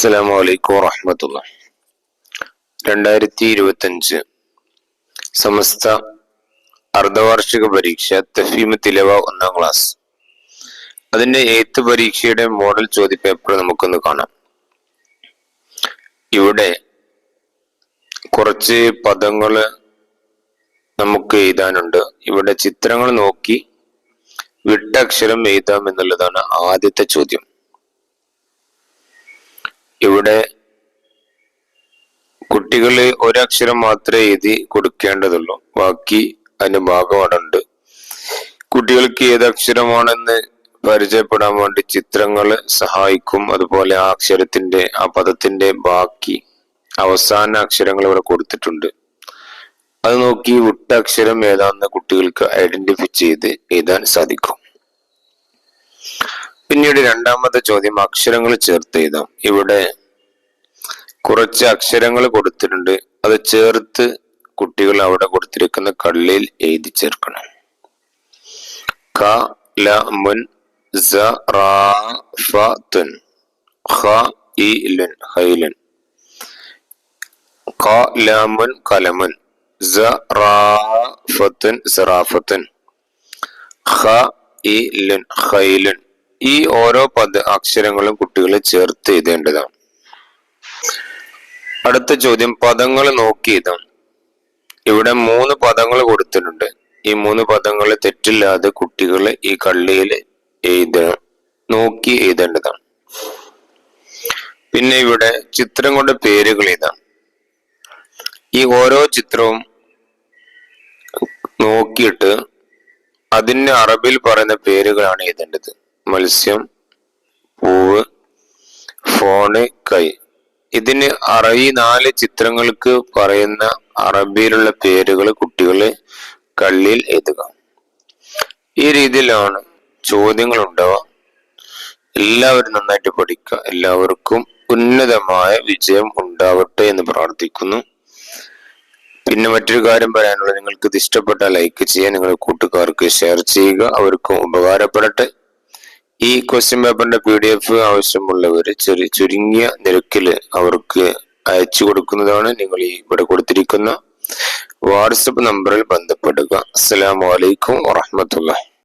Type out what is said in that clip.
അസ്സലാമു അലൈക്കും വറഹമത്തുള്ള രണ്ടായിരത്തി ഇരുപത്തി അഞ്ച് സമസ്ത അർദ്ധവാർഷിക പരീക്ഷ തഫീമ തിലവ ഒന്നാം ക്ലാസ്. അതിന്റെ എയ്ത്ത് പരീക്ഷയുടെ മോഡൽ ചോദ്യപേപ്പർ നമുക്കൊന്ന് കാണാം. ഇവിടെ കുറച്ച് പദങ്ങൾ നമുക്ക് എഴുതാനുണ്ട്. ഇവിടെ ചിത്രങ്ങൾ നോക്കി വിട്ടക്ഷരം എഴുതാം എന്നുള്ളതാണ് ആദ്യത്തെ ചോദ്യം. ഇവിടെ കുട്ടികൾ ഒരക്ഷരം മാത്രമേ എഴുതി കൊടുക്കേണ്ടതുള്ളൂ. ബാക്കി അതിന് ഭാഗമാണുണ്ട് കുട്ടികൾക്ക് ഏത് അക്ഷരമാണെന്ന് പരിചയപ്പെടാൻ വേണ്ടി ചിത്രങ്ങൾ സഹായിക്കും. അതുപോലെ ആ അക്ഷരത്തിന്റെ ആ പദത്തിന്റെ ബാക്കി അവസാന അക്ഷരങ്ങൾ ഇവിടെ കൊടുത്തിട്ടുണ്ട്. അത് നോക്കി വിട്ട അക്ഷരം ഏതാണെന്ന് കുട്ടികൾക്ക് ഐഡന്റിഫൈ ചെയ്ത് എഴുതാൻ സാധിക്കും. പിന്നീട് രണ്ടാമത്തെ ചോദ്യം അക്ഷരങ്ങൾ ചേർത്ത് എഴുതാം. ഇവിടെ കുറച്ച് അക്ഷരങ്ങൾ കൊടുത്തിട്ടുണ്ട്. അത് ചേർത്ത് കുട്ടികൾ അവിടെ കൊടുത്തിരിക്കുന്ന കള്ളിൽ എഴുതി ചേർക്കണം. ക ല മുൻ സ റാ ഫ തുൻ. ഖ ഇ ലുൻ ഹൈലുൻ ക ല മുൻ കലമുൻ സ റാ ഫത്തുൻ സറാഫത്തുൻ ഖ ഇ ലുൻ ഹൈലുൻ ഈ ഓരോ പദ അക്ഷരങ്ങളും കുട്ടികളെ ചേർത്ത് എഴുതേണ്ടതാണ്. അടുത്ത ചോദ്യം പദങ്ങൾ നോക്കി എഴുതാം ഇവിടെ മൂന്ന് പദങ്ങൾ കൊടുത്തിട്ടുണ്ട്. ഈ മൂന്ന് പദങ്ങൾ തെറ്റില്ലാതെ കുട്ടികൾ ഈ കള്ളിയിൽ എഴുതണം നോക്കി എഴുതേണ്ടതാണ്. പിന്നെ ഇവിടെ ചിത്രം കൊണ്ട് പേരുകൾ എഴുതാം. ഈ ഓരോ ചിത്രവും നോക്കിയിട്ട് അതിന് അറബിൽ പറയുന്ന പേരുകളാണ് എഴുതേണ്ടത്. മത്സ്യം പൂവ് ഫോണ് കൈ. ഇതിന് ഈ നാല് ചിത്രങ്ങൾക്ക് പറയുന്ന അറബിയിലുള്ള പേരുകൾ കുട്ടികളെ കള്ളിയിൽ എഴുതുക. ഈ രീതിയിലാണ് ചോദ്യങ്ങൾ ഉണ്ടാവുക എല്ലാവരും നന്നായിട്ട് പഠിക്കുക. എല്ലാവർക്കും ഉന്നതമായ വിജയം ഉണ്ടാവട്ടെ എന്ന് പ്രാർത്ഥിക്കുന്നു. പിന്നെ മറ്റൊരു കാര്യം പറയാനുള്ളത് നിങ്ങൾക്ക് ഇത് ഇഷ്ടപ്പെട്ടാൽ ലൈക്ക് ചെയ്യുക നിങ്ങളുടെ കൂട്ടുകാർക്ക് ഷെയർ ചെയ്യുക അവർക്കും ഉപകാരപ്പെടട്ടെ. ഈ ക്വസ്റ്റ്യൻ പേപ്പറിന്റെ പി ഡി എഫ് ആവശ്യമുള്ളവർ ചെറിയ ചുരുങ്ങിയ നിരക്കിൽ അവർക്ക് അയച്ചു കൊടുക്കുന്നതാണ് നിങ്ങൾ ഈ ഇവിടെ കൊടുത്തിരിക്കുന്ന. വാട്സപ്പ് നമ്പറിൽ ബന്ധപ്പെടുക. അസ്സലാമലൈക്കും വറഹമത്തുള്ള